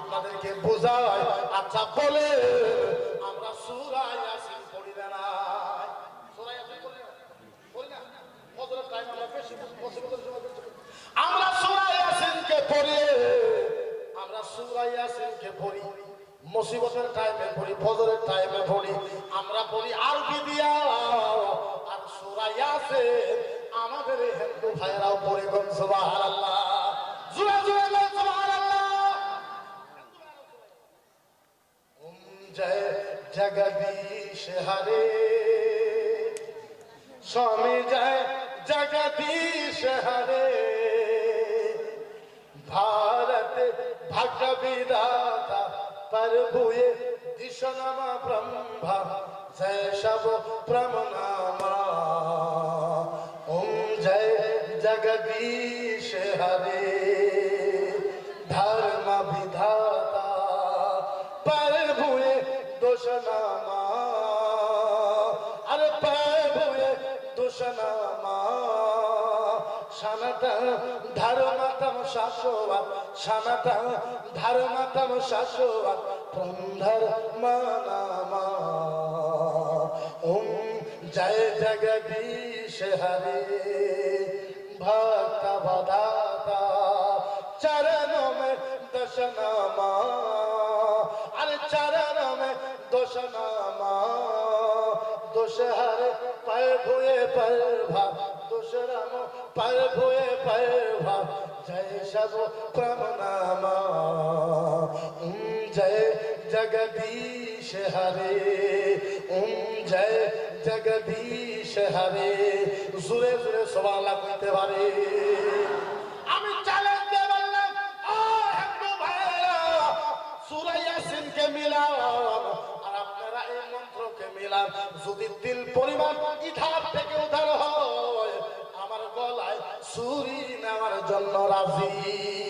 আপনাদেরকে বোঝায় আচ্ছা বলে, আমরা সূরা ইয়াসিন পড়ি না আমরা পড়ি। আমরা পড়ি। মুসিবতের টাইমে পড়ি, ফজরের টাইমে পড়ি। আমরা পড়ি আরবি দিয়া। আর সূরা ইয়াসিন আমাদের হিন্দু ভাইরাও জগদীশ হরে স্বামী জয় জগদীশ হরে भारत भक्त विदाता प्रभुए दिशनमा ब्रह्मा जय शब प्रमनामा ओम जय जगदीश हरे সানাটা ধার মাতাম শাশোয়া সানাটা ধার মাতাম শাশোয়া প্রন্ধর মানামা ওম জয় জগদীশ হরে। ভক্ত বদাতা চরণ মে দশনামা दोष हर पर भुए पर भाव दोषरम पर भुए पर भाव जय सब प्रमनामा ओम जय जगदीश हरे ओम जय जगदीश हरे জুড়ে জুড়ে সবালা করতে পারে আমি চ্যালেঞ্জ দিয়ে বললাম ও হিন্দু ভাইরা সূরা ইয়াসিনকে মিলাও আর আপনারা এই মিলান যদি দিল পরিমাণ ইধার থেকে উধার হয় আমার গলায় ছুরি নেওয়ার জন্য রাজি।